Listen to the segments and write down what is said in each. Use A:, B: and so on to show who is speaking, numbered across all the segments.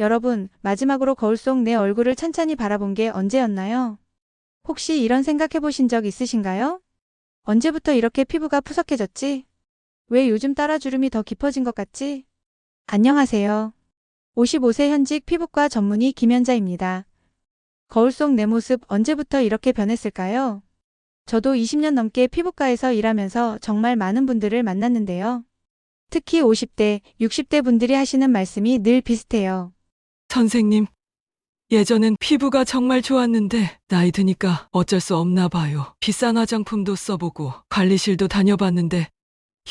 A: 여러분, 마지막으로 거울 속 내 얼굴을 찬찬히 바라본 게 언제였나요? 혹시 이런 생각해 보신 적 있으신가요? 언제부터 이렇게 피부가 푸석해졌지? 왜 요즘 따라 주름이 더 깊어진 것 같지? 안녕하세요. 55세 현직 피부과 전문의 김현자입니다. 거울 속 내 모습 언제부터 이렇게 변했을까요? 저도 20년 넘게 피부과에서 일하면서 정말 많은 분들을 만났는데요. 특히 50대, 60대 분들이 하시는 말씀이 늘 비슷해요.
B: 선생님, 예전엔 피부가 정말 좋았는데 나이 드니까 어쩔 수 없나 봐요. 비싼 화장품도 써보고 관리실도 다녀봤는데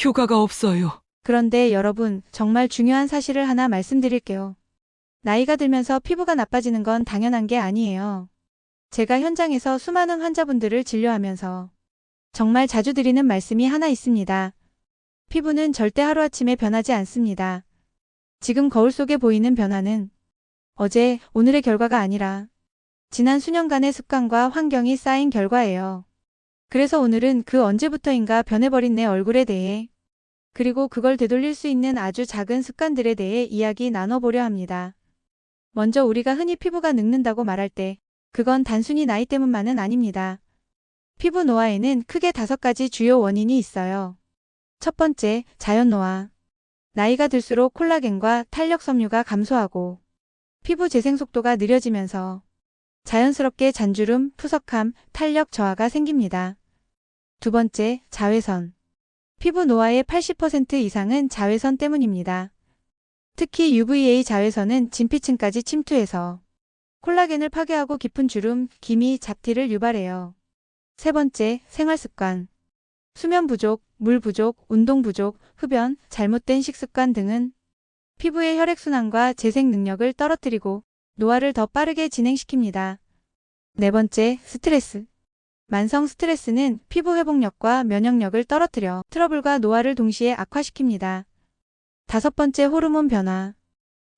B: 효과가 없어요.
A: 그런데 여러분, 정말 중요한 사실을 하나 말씀드릴게요. 나이가 들면서 피부가 나빠지는 건 당연한 게 아니에요. 제가 현장에서 수많은 환자분들을 진료하면서 정말 자주 드리는 말씀이 하나 있습니다. 피부는 절대 하루아침에 변하지 않습니다. 지금 거울 속에 보이는 변화는 어제, 오늘의 결과가 아니라 지난 수년간의 습관과 환경이 쌓인 결과예요. 그래서 오늘은 그 언제부터인가 변해버린 내 얼굴에 대해 그리고 그걸 되돌릴 수 있는 아주 작은 습관들에 대해 이야기 나눠보려 합니다. 먼저 우리가 흔히 피부가 늙는다고 말할 때 그건 단순히 나이 때문만은 아닙니다. 피부 노화에는 크게 다섯 가지 주요 원인이 있어요. 첫 번째, 자연 노화. 나이가 들수록 콜라겐과 탄력 섬유가 감소하고 피부 재생 속도가 느려지면서 자연스럽게 잔주름, 푸석함, 탄력 저하가 생깁니다. 두 번째, 자외선. 피부 노화의 80% 이상은 자외선 때문입니다. 특히 UVA 자외선은 진피층까지 침투해서 콜라겐을 파괴하고 깊은 주름, 기미, 잡티를 유발해요. 세 번째, 생활습관. 수면 부족, 물 부족, 운동 부족, 흡연, 잘못된 식습관 등은 피부의 혈액순환과 재생 능력을 떨어뜨리고 노화를 더 빠르게 진행시킵니다. 네 번째, 스트레스. 만성 스트레스는 피부 회복력과 면역력을 떨어뜨려 트러블과 노화를 동시에 악화시킵니다. 다섯 번째 호르몬 변화.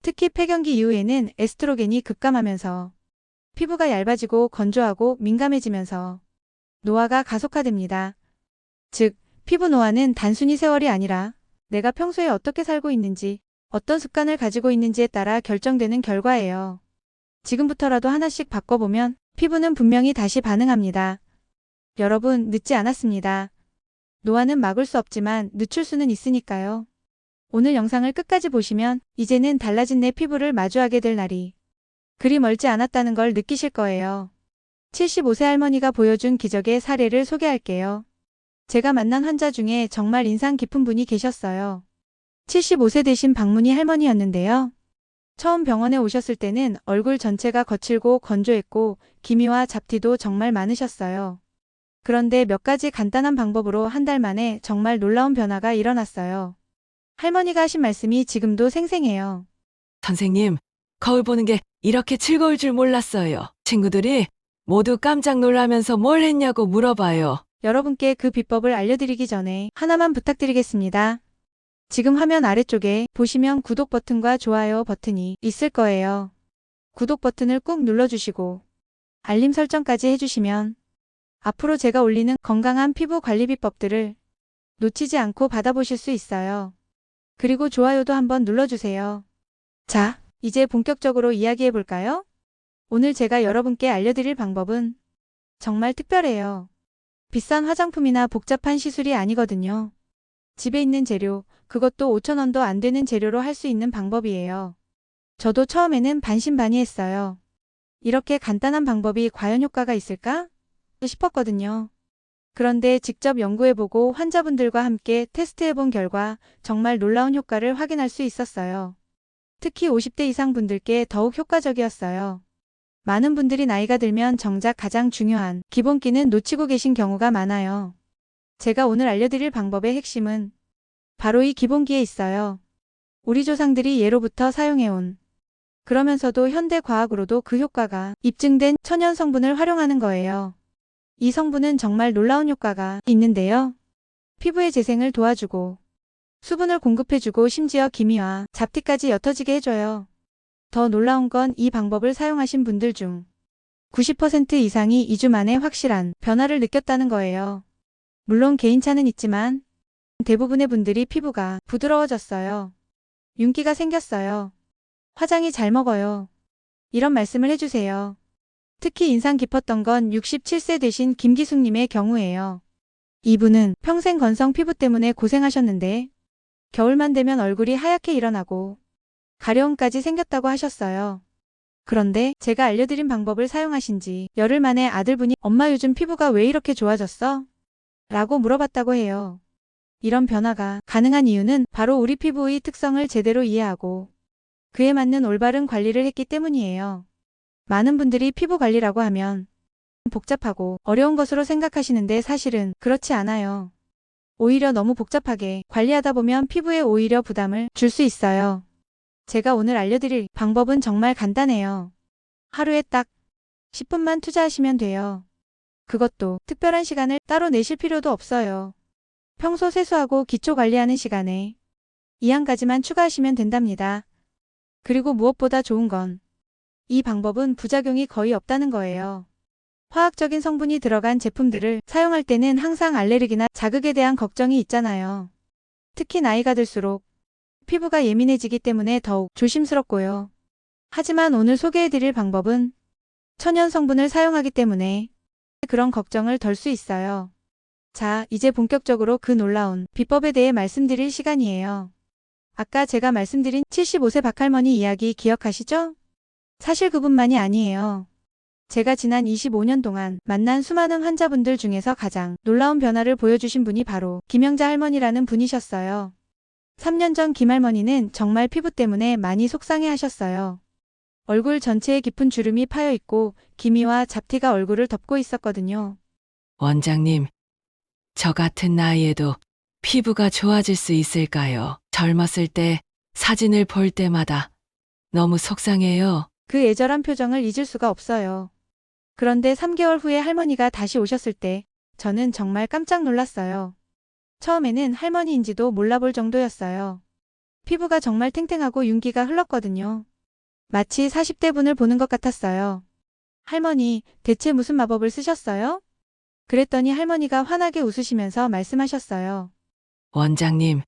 A: 특히 폐경기 이후에는 에스트로겐이 급감하면서 피부가 얇아지고 건조하고 민감해지면서 노화가 가속화됩니다. 즉, 피부 노화는 단순히 세월이 아니라 내가 평소에 어떻게 살고 있는지, 어떤 습관을 가지고 있는지에 따라 결정되는 결과예요. 지금부터라도 하나씩 바꿔보면 피부는 분명히 다시 반응합니다. 여러분, 늦지 않았습니다. 노화는 막을 수 없지만 늦출 수는 있으니까요. 오늘 영상을 끝까지 보시면 이제는 달라진 내 피부를 마주하게 될 날이 그리 멀지 않았다는 걸 느끼실 거예요. 75세 할머니가 보여준 기적의 사례를 소개할게요. 제가 만난 환자 중에 정말 인상 깊은 분이 계셨어요. 75세 되신 박문희 할머니였는데요. 처음 병원에 오셨을 때는 얼굴 전체가 거칠고 건조했고 기미와 잡티도 정말 많으셨어요. 그런데 몇 가지 간단한 방법으로 한 달 만에 정말 놀라운 변화가 일어났어요. 할머니가 하신 말씀이 지금도 생생해요.
B: 선생님, 거울 보는 게 이렇게 즐거울 줄 몰랐어요. 친구들이 모두 깜짝 놀라면서 뭘 했냐고 물어봐요.
A: 여러분께 그 비법을 알려드리기 전에 하나만 부탁드리겠습니다. 지금 화면 아래쪽에 보시면 구독 버튼과 좋아요 버튼이 있을 거예요. 구독 버튼을 꾹 눌러주시고 알림 설정까지 해주시면 앞으로 제가 올리는 건강한 피부 관리 비법들을 놓치지 않고 받아보실 수 있어요. 그리고 좋아요도 한번 눌러주세요. 자, 이제 본격적으로 이야기해 볼까요? 오늘 제가 여러분께 알려드릴 방법은 정말 특별해요. 비싼 화장품이나 복잡한 시술이 아니거든요. 집에 있는 재료, 그것도 5천원도 안 되는 재료로 할 수 있는 방법이에요. 저도 처음에는 반신반의했어요. 이렇게 간단한 방법이 과연 효과가 있을까? 싶었거든요. 그런데 직접 연구해보고 환자분들과 함께 테스트해본 결과 정말 놀라운 효과를 확인할 수 있었어요. 특히 50대 이상 분들께 더욱 효과적이었어요. 많은 분들이 나이가 들면 정작 가장 중요한 기본기는 놓치고 계신 경우가 많아요. 제가 오늘 알려드릴 방법의 핵심은 바로 이 기본기에 있어요. 우리 조상들이 예로부터 사용해온 그러면서도 현대 과학으로도 그 효과가 입증된 천연 성분을 활용하는 거예요. 이 성분은 정말 놀라운 효과가 있는데요. 피부의 재생을 도와주고 수분을 공급해주고 심지어 기미와 잡티까지 옅어지게 해줘요. 더 놀라운 건 이 방법을 사용하신 분들 중 90% 이상이 2주 만에 확실한 변화를 느꼈다는 거예요. 물론 개인차는 있지만 대부분의 분들이 피부가 부드러워졌어요. 윤기가 생겼어요. 화장이 잘 먹어요. 이런 말씀을 해주세요. 특히 인상 깊었던 건 67세 되신 김기숙님의 경우예요. 이분은 평생 건성 피부 때문에 고생하셨는데 겨울만 되면 얼굴이 하얗게 일어나고 가려움까지 생겼다고 하셨어요. 그런데 제가 알려드린 방법을 사용하신 지 열흘 만에 아들분이 엄마 요즘 피부가 왜 이렇게 좋아졌어? 라고 물어봤다고 해요. 이런 변화가 가능한 이유는 바로 우리 피부의 특성을 제대로 이해하고 그에 맞는 올바른 관리를 했기 때문이에요. 많은 분들이 피부 관리라고 하면 복잡하고 어려운 것으로 생각하시는데 사실은 그렇지 않아요. 오히려 너무 복잡하게 관리하다 보면 피부에 오히려 부담을 줄 수 있어요. 제가 오늘 알려드릴 방법은 정말 간단해요. 하루에 딱 10분만 투자하시면 돼요. 그것도 특별한 시간을 따로 내실 필요도 없어요. 평소 세수하고 기초 관리하는 시간에 이 한 가지만 추가하시면 된답니다. 그리고 무엇보다 좋은 건 이 방법은 부작용이 거의 없다는 거예요. 화학적인 성분이 들어간 제품들을 사용할 때는 항상 알레르기나 자극에 대한 걱정이 있잖아요. 특히 나이가 들수록 피부가 예민해지기 때문에 더욱 조심스럽고요. 하지만 오늘 소개해드릴 방법은 천연 성분을 사용하기 때문에 그런 걱정을 덜 수 있어요. 자, 이제 본격적으로 그 놀라운 비법에 대해 말씀드릴 시간이에요. 아까 제가 말씀드린 75세 박할머니 이야기 기억하시죠? 사실 그분만이 아니에요. 제가 지난 25년 동안 만난 수많은 환자분들 중에서 가장 놀라운 변화를 보여주신 분이 바로 김영자 할머니라는 분이셨어요. 3년 전 김할머니는 정말 피부 때문에 많이 속상해 하셨어요. 얼굴 전체에 깊은 주름이 파여 있고 기미와 잡티가 얼굴을 덮고 있었거든요.
B: 원장님, 저 같은 나이에도 피부가 좋아질 수 있을까요? 젊었을 때 사진을 볼 때마다 너무 속상해요.
A: 그 애절한 표정을 잊을 수가 없어요. 그런데 3개월 후에 할머니가 다시 오셨을 때 저는 정말 깜짝 놀랐어요. 처음에는 할머니인지도 몰라볼 정도였어요. 피부가 정말 탱탱하고 윤기가 흘렀거든요. 마치 40대 분을 보는 것 같았어요. 할머니, 대체 무슨 마법을 쓰셨어요? 그랬더니 할머니가 환하게 웃으시면서 말씀하셨어요.
B: 원장님,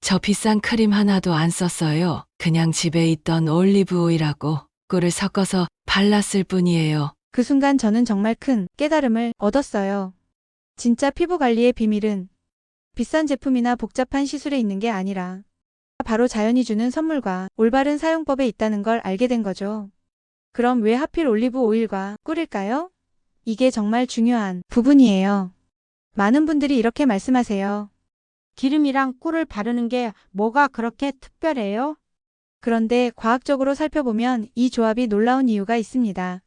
B: 저 비싼 크림 하나도 안 썼어요. 그냥 집에 있던 올리브 오일하고 꿀을 섞어서 발랐을 뿐이에요.
A: 그 순간 저는 정말 큰 깨달음을 얻었어요. 진짜 피부 관리의 비밀은 비싼 제품이나 복잡한 시술에 있는 게 아니라 바로 자연이 주는 선물과 올바른 사용법에 있다는 걸 알게 된 거죠. 그럼 왜 하필 올리브 오일과 꿀일까요? 이게 정말 중요한 부분이에요. 많은 분들이 이렇게 말씀하세요.
C: 기름이랑 꿀을 바르는 게 뭐가 그렇게 특별해요?
A: 그런데 과학적으로 살펴보면 이 조합이 놀라운 이유가 있습니다.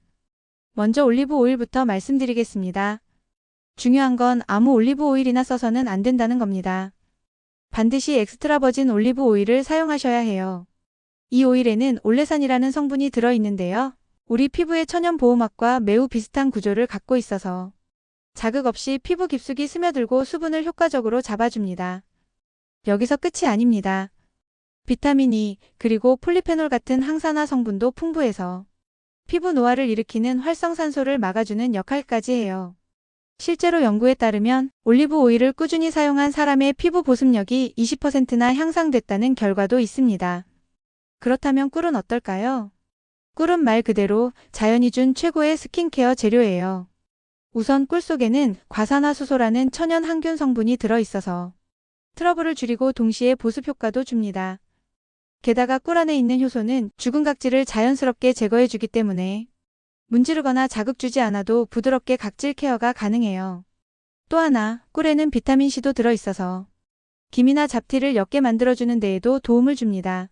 A: 먼저 올리브 오일부터 말씀드리겠습니다. 중요한 건 아무 올리브 오일이나 써서는 안 된다는 겁니다. 반드시 엑스트라 버진 올리브 오일을 사용하셔야 해요. 이 오일에는 올레산이라는 성분이 들어있는데요. 우리 피부의 천연 보호막과 매우 비슷한 구조를 갖고 있어서 자극 없이 피부 깊숙이 스며들고 수분을 효과적으로 잡아줍니다. 여기서 끝이 아닙니다. 비타민 E 그리고 폴리페놀 같은 항산화 성분도 풍부해서 피부 노화를 일으키는 활성산소를 막아주는 역할까지 해요. 실제로 연구에 따르면 올리브 오일을 꾸준히 사용한 사람의 피부 보습력이 20%나 향상됐다는 결과도 있습니다. 그렇다면 꿀은 어떨까요? 꿀은 말 그대로 자연이 준 최고의 스킨케어 재료예요. 우선 꿀 속에는 과산화수소라는 천연 항균 성분이 들어있어서 트러블을 줄이고 동시에 보습 효과도 줍니다. 게다가 꿀 안에 있는 효소는 죽은 각질을 자연스럽게 제거해주기 때문에 문지르거나 자극 주지 않아도 부드럽게 각질 케어가 가능해요. 또 하나, 꿀에는 비타민C도 들어있어서 기미나 잡티를 옅게 만들어주는 데에도 도움을 줍니다.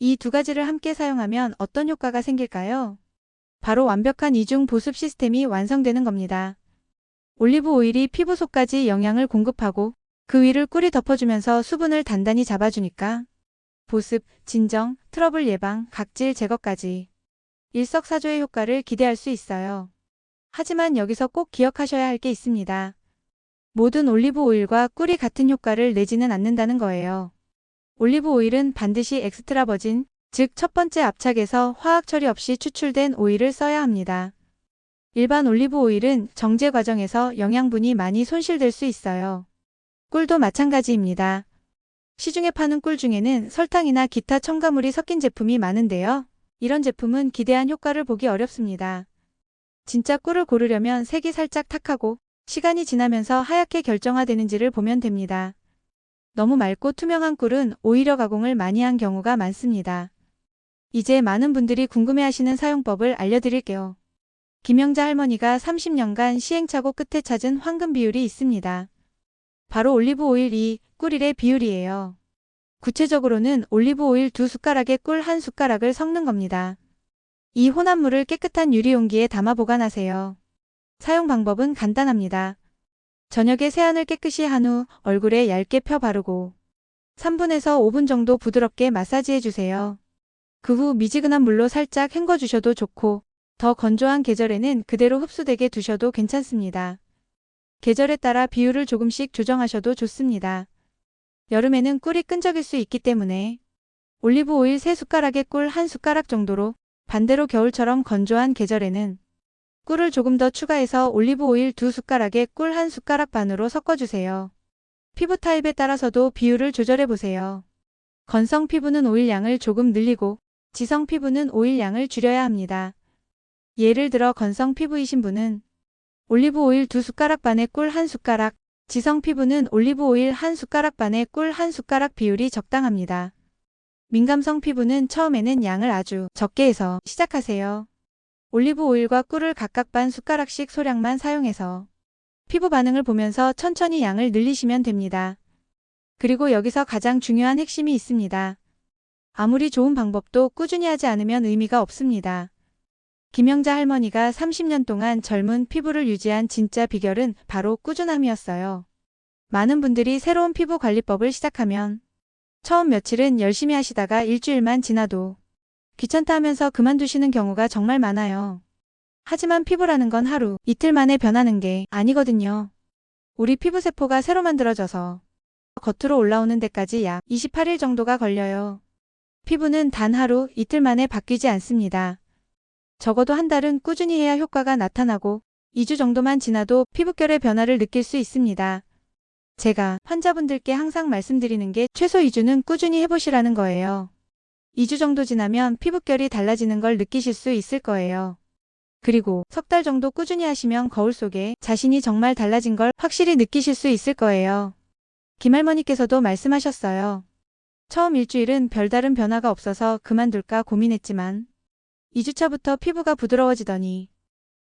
A: 이 두 가지를 함께 사용하면 어떤 효과가 생길까요? 바로 완벽한 이중 보습 시스템이 완성되는 겁니다. 올리브 오일이 피부 속까지 영양을 공급하고 그 위를 꿀이 덮어주면서 수분을 단단히 잡아주니까 보습, 진정, 트러블 예방, 각질 제거까지 일석사조의 효과를 기대할 수 있어요. 하지만 여기서 꼭 기억하셔야 할 게 있습니다. 모든 올리브 오일과 꿀이 같은 효과를 내지는 않는다는 거예요. 올리브 오일은 반드시 엑스트라 버진, 즉 첫 번째 압착에서 화학 처리 없이 추출된 오일을 써야 합니다. 일반 올리브 오일은 정제 과정에서 영양분이 많이 손실될 수 있어요. 꿀도 마찬가지입니다. 시중에 파는 꿀 중에는 설탕이나 기타 첨가물이 섞인 제품이 많은데요. 이런 제품은 기대한 효과를 보기 어렵습니다. 진짜 꿀을 고르려면 색이 살짝 탁하고 시간이 지나면서 하얗게 결정화되는지를 보면 됩니다. 너무 맑고 투명한 꿀은 오히려 가공을 많이 한 경우가 많습니다. 이제 많은 분들이 궁금해하시는 사용법을 알려드릴게요. 김영자 할머니가 30년간 시행착오 끝에 찾은 황금 비율이 있습니다. 바로 올리브 오일 2, 꿀 1의 비율이에요. 구체적으로는 올리브 오일 2숟가락에 꿀 1숟가락을 섞는 겁니다. 이 혼합물을 깨끗한 유리용기에 담아 보관하세요. 사용 방법은 간단합니다. 저녁에 세안을 깨끗이 한 후 얼굴에 얇게 펴 바르고 3분에서 5분 정도 부드럽게 마사지해 주세요. 그 후 미지근한 물로 살짝 헹궈 주셔도 좋고 더 건조한 계절에는 그대로 흡수되게 두셔도 괜찮습니다. 계절에 따라 비율을 조금씩 조정하셔도 좋습니다. 여름에는 꿀이 끈적일 수 있기 때문에 올리브 오일 3숟가락에 꿀 1숟가락 정도로 반대로 겨울처럼 건조한 계절에는 꿀을 조금 더 추가해서 올리브 오일 2숟가락에 꿀 1숟가락 반으로 섞어주세요. 피부 타입에 따라서도 비율을 조절해 보세요. 건성 피부는 오일 양을 조금 늘리고 지성 피부는 오일 양을 줄여야 합니다. 예를 들어 건성 피부이신 분은 올리브 오일 2숟가락 반에 꿀 1숟가락, 지성 피부는 올리브 오일 1숟가락 반에 꿀 1숟가락 비율이 적당합니다. 민감성 피부는 처음에는 양을 아주 적게 해서 시작하세요. 올리브 오일과 꿀을 각각 반 숟가락씩 소량만 사용해서 피부 반응을 보면서 천천히 양을 늘리시면 됩니다. 그리고 여기서 가장 중요한 핵심이 있습니다. 아무리 좋은 방법도 꾸준히 하지 않으면 의미가 없습니다. 김영자 할머니가 30년 동안 젊은 피부를 유지한 진짜 비결은 바로 꾸준함이었어요. 많은 분들이 새로운 피부 관리법을 시작하면 처음 며칠은 열심히 하시다가 일주일만 지나도 귀찮다 하면서 그만두시는 경우가 정말 많아요. 하지만 피부라는 건 하루, 이틀 만에 변하는 게 아니거든요. 우리 피부세포가 새로 만들어져서 겉으로 올라오는 데까지 약 28일 정도가 걸려요. 피부는 단 하루, 이틀 만에 바뀌지 않습니다. 적어도 한 달은 꾸준히 해야 효과가 나타나고 2주 정도만 지나도 피부결의 변화를 느낄 수 있습니다. 제가 환자분들께 항상 말씀드리는 게 최소 2주는 꾸준히 해보시라는 거예요. 2주 정도 지나면 피부결이 달라지는 걸 느끼실 수 있을 거예요. 그리고 석 달 정도 꾸준히 하시면 거울 속에 자신이 정말 달라진 걸 확실히 느끼실 수 있을 거예요. 김할머니께서도 말씀하셨어요. 처음 일주일은 별다른 변화가 없어서 그만둘까 고민했지만 2주차부터 피부가 부드러워지더니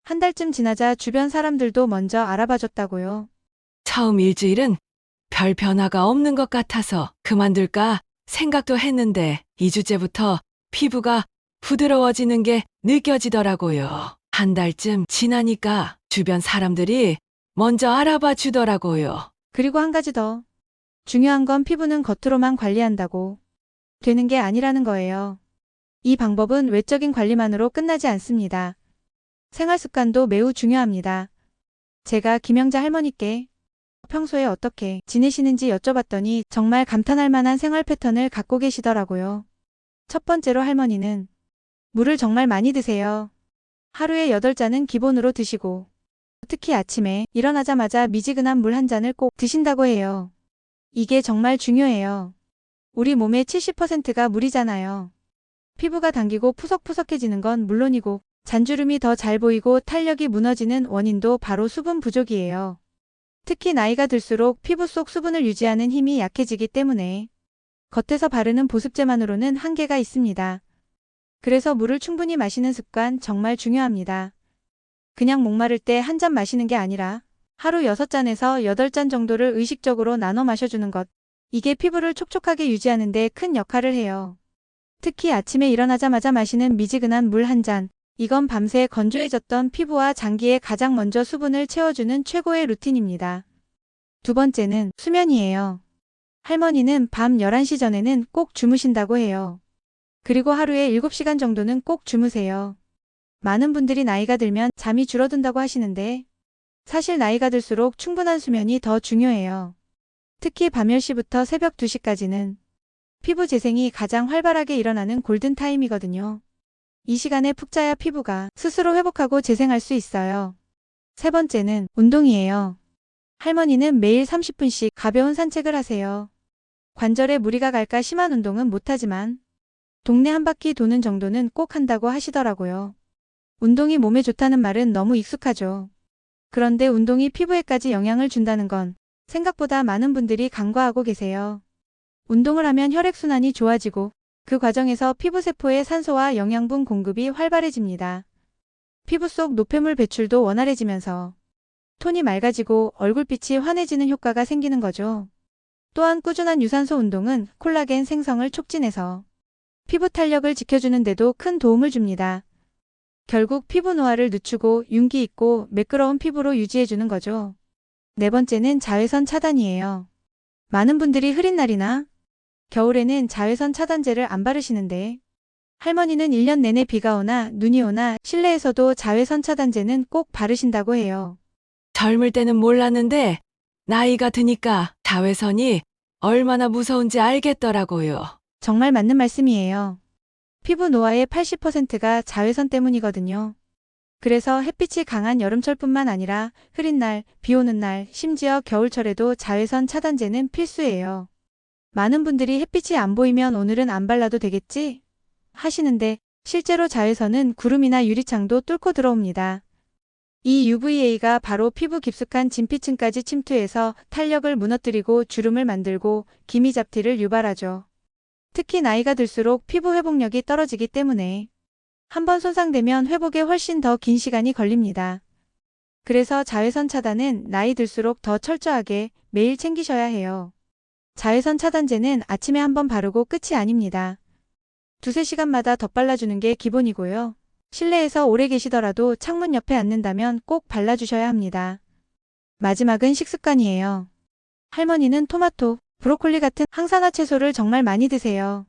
A: 한 달쯤 지나자 주변 사람들도 먼저 알아봐줬다고요.
B: 처음 일주일은 별 변화가 없는 것 같아서 그만둘까 생각도 했는데 2주째부터 피부가 부드러워지는 게 느껴지더라고요. 한 달쯤 지나니까 주변 사람들이 먼저 알아봐 주더라고요.
A: 그리고 한 가지 더. 중요한 건 피부는 겉으로만 관리한다고 되는 게 아니라는 거예요. 이 방법은 외적인 관리만으로 끝나지 않습니다. 생활 습관도 매우 중요합니다. 제가 김영자 할머니께 평소에 어떻게 지내시는지 여쭤봤더니 정말 감탄할 만한 생활 패턴을 갖고 계시더라고요. 첫 번째로 할머니는 물을 정말 많이 드세요. 하루에 8잔은 기본으로 드시고 특히 아침에 일어나자마자 미지근한 물 한 잔을 꼭 드신다고 해요. 이게 정말 중요해요. 우리 몸의 70%가 물이잖아요. 피부가 당기고 푸석푸석해지는 건 물론이고 잔주름이 더 잘 보이고 탄력이 무너지는 원인도 바로 수분 부족이에요. 특히 나이가 들수록 피부 속 수분을 유지하는 힘이 약해지기 때문에 겉에서 바르는 보습제만으로는 한계가 있습니다. 그래서 물을 충분히 마시는 습관 정말 중요합니다. 그냥 목마를 때 한 잔 마시는 게 아니라 하루 6잔에서 8잔 정도를 의식적으로 나눠 마셔주는 것. 이게 피부를 촉촉하게 유지하는 데 큰 역할을 해요. 특히 아침에 일어나자마자 마시는 미지근한 물 한 잔. 이건 밤새 건조해졌던 피부와 장기에 가장 먼저 수분을 채워주는 최고의 루틴입니다. 두 번째는 수면이에요. 할머니는 밤 11시 전에는 꼭 주무신다고 해요. 그리고 하루에 7시간 정도는 꼭 주무세요. 많은 분들이 나이가 들면 잠이 줄어든다고 하시는데 사실 나이가 들수록 충분한 수면이 더 중요해요. 특히 밤 10시부터 새벽 2시까지는 피부 재생이 가장 활발하게 일어나는 골든타임이거든요. 이 시간에 푹 자야 피부가 스스로 회복하고 재생할 수 있어요. 세 번째는 운동이에요. 할머니는 매일 30분씩 가벼운 산책을 하세요. 관절에 무리가 갈까 심한 운동은 못하지만 동네 한 바퀴 도는 정도는 꼭 한다고 하시더라고요. 운동이 몸에 좋다는 말은 너무 익숙하죠. 그런데 운동이 피부에까지 영향을 준다는 건 생각보다 많은 분들이 간과하고 계세요. 운동을 하면 혈액순환이 좋아지고 그 과정에서 피부세포의 산소와 영양분 공급이 활발해집니다. 피부 속 노폐물 배출도 원활해지면서 톤이 맑아지고 얼굴빛이 환해지는 효과가 생기는 거죠. 또한 꾸준한 유산소 운동은 콜라겐 생성을 촉진해서 피부 탄력을 지켜주는 데도 큰 도움을 줍니다. 결국 피부 노화를 늦추고 윤기 있고 매끄러운 피부로 유지해주는 거죠. 네 번째는 자외선 차단이에요. 많은 분들이 흐린 날이나 겨울에는 자외선 차단제를 안 바르시는데 할머니는 1년 내내 비가 오나 눈이 오나 실내에서도 자외선 차단제는 꼭 바르신다고 해요.
B: 젊을 때는 몰랐는데 나이가 드니까 자외선이 얼마나 무서운지 알겠더라고요.
A: 정말 맞는 말씀이에요. 피부 노화의 80%가 자외선 때문이거든요. 그래서 햇빛이 강한 여름철뿐만 아니라 흐린 날, 비 오는 날, 심지어 겨울철에도 자외선 차단제는 필수예요. 많은 분들이 햇빛이 안 보이면 오늘은 안 발라도 되겠지? 하시는데 실제로 자외선은 구름이나 유리창도 뚫고 들어옵니다. 이 UVA가 바로 피부 깊숙한 진피층까지 침투해서 탄력을 무너뜨리고 주름을 만들고 기미 잡티를 유발하죠. 특히 나이가 들수록 피부 회복력이 떨어지기 때문에 한번 손상되면 회복에 훨씬 더 긴 시간이 걸립니다. 그래서 자외선 차단은 나이 들수록 더 철저하게 매일 챙기셔야 해요. 자외선 차단제는 아침에 한 번 바르고 끝이 아닙니다. 두세 시간마다 덧발라주는 게 기본이고요. 실내에서 오래 계시더라도 창문 옆에 앉는다면 꼭 발라주셔야 합니다. 마지막은 식습관이에요. 할머니는 토마토, 브로콜리 같은 항산화 채소를 정말 많이 드세요.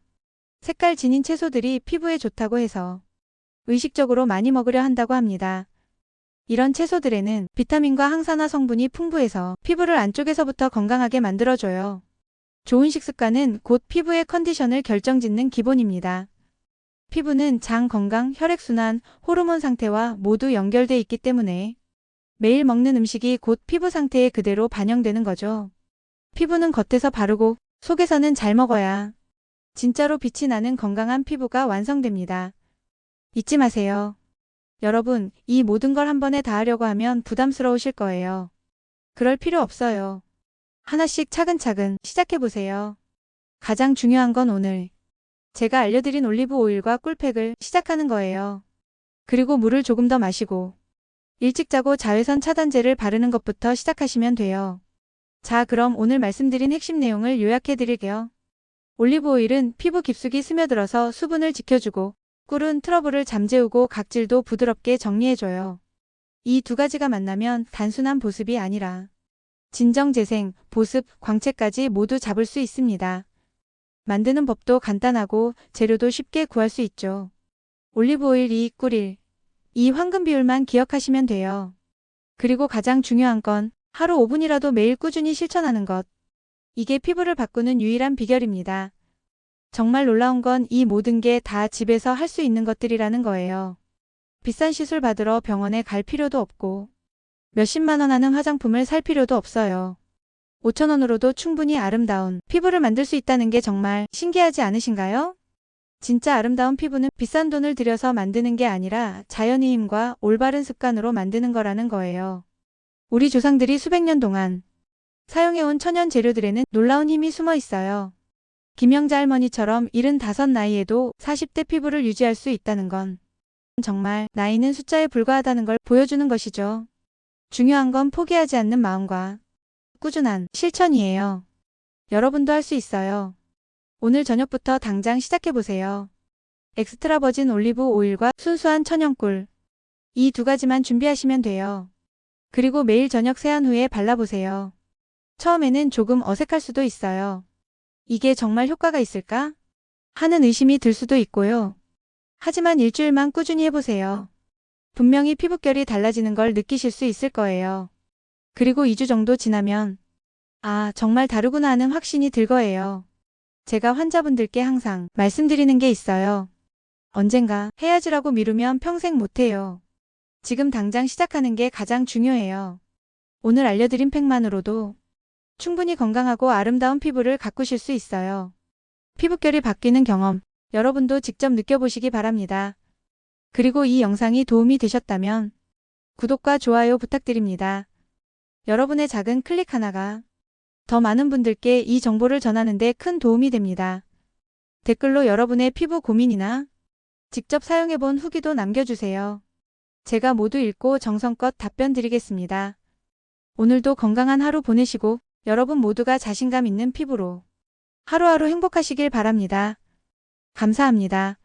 A: 색깔 진인 채소들이 피부에 좋다고 해서 의식적으로 많이 먹으려 한다고 합니다. 이런 채소들에는 비타민과 항산화 성분이 풍부해서 피부를 안쪽에서부터 건강하게 만들어줘요. 좋은 식습관은 곧 피부의 컨디션을 결정짓는 기본입니다. 피부는 장 건강, 혈액순환, 호르몬 상태와 모두 연결돼 있기 때문에 매일 먹는 음식이 곧 피부 상태에 그대로 반영되는 거죠. 피부는 겉에서 바르고 속에서는 잘 먹어야 진짜로 빛이 나는 건강한 피부가 완성됩니다. 잊지 마세요. 여러분, 이 모든 걸 한 번에 다 하려고 하면 부담스러우실 거예요. 그럴 필요 없어요. 하나씩 차근차근 시작해보세요. 가장 중요한 건 오늘 제가 알려드린 올리브 오일과 꿀팩을 시작하는 거예요. 그리고 물을 조금 더 마시고 일찍 자고 자외선 차단제를 바르는 것부터 시작하시면 돼요. 자, 그럼 오늘 말씀드린 핵심 내용을 요약해 드릴게요. 올리브 오일은 피부 깊숙이 스며들어서 수분을 지켜주고 꿀은 트러블을 잠재우고 각질도 부드럽게 정리해줘요. 이 두 가지가 만나면 단순한 보습이 아니라 진정 재생, 보습, 광채까지 모두 잡을 수 있습니다. 만드는 법도 간단하고 재료도 쉽게 구할 수 있죠. 올리브 오일 2, 꿀 1. 이 황금 비율만 기억하시면 돼요. 그리고 가장 중요한 건 하루 5분이라도 매일 꾸준히 실천하는 것. 이게 피부를 바꾸는 유일한 비결입니다. 정말 놀라운 건 이 모든 게 다 집에서 할 수 있는 것들이라는 거예요. 비싼 시술 받으러 병원에 갈 필요도 없고 몇십만 원 하는 화장품을 살 필요도 없어요. 5천 원으로도 충분히 아름다운 피부를 만들 수 있다는 게 정말 신기하지 않으신가요? 진짜 아름다운 피부는 비싼 돈을 들여서 만드는 게 아니라 자연의 힘과 올바른 습관으로 만드는 거라는 거예요. 우리 조상들이 수백 년 동안 사용해온 천연 재료들에는 놀라운 힘이 숨어 있어요. 김영자 할머니처럼 75 나이에도 40대 피부를 유지할 수 있다는 건 정말 나이는 숫자에 불과하다는 걸 보여주는 것이죠. 중요한 건 포기하지 않는 마음과 꾸준한 실천이에요. 여러분도 할 수 있어요. 오늘 저녁부터 당장 시작해보세요. 엑스트라 버진 올리브 오일과 순수한 천연꿀. 이 두 가지만 준비하시면 돼요. 그리고 매일 저녁 세안 후에 발라보세요. 처음에는 조금 어색할 수도 있어요. 이게 정말 효과가 있을까? 하는 의심이 들 수도 있고요. 하지만 일주일만 꾸준히 해보세요. 분명히 피부결이 달라지는 걸 느끼실 수 있을 거예요. 그리고 2주 정도 지나면 아, 정말 다르구나 하는 확신이 들 거예요. 제가 환자분들께 항상 말씀드리는 게 있어요. 언젠가 해야지라고 미루면 평생 못해요. 지금 당장 시작하는 게 가장 중요해요. 오늘 알려드린 팩만으로도 충분히 건강하고 아름다운 피부를 가꾸실 수 있어요. 피부결이 바뀌는 경험, 여러분도 직접 느껴보시기 바랍니다. 그리고 이 영상이 도움이 되셨다면 구독과 좋아요 부탁드립니다. 여러분의 작은 클릭 하나가 더 많은 분들께 이 정보를 전하는 데 큰 도움이 됩니다. 댓글로 여러분의 피부 고민이나 직접 사용해본 후기도 남겨주세요. 제가 모두 읽고 정성껏 답변 드리겠습니다. 오늘도 건강한 하루 보내시고 여러분 모두가 자신감 있는 피부로 하루하루 행복하시길 바랍니다. 감사합니다.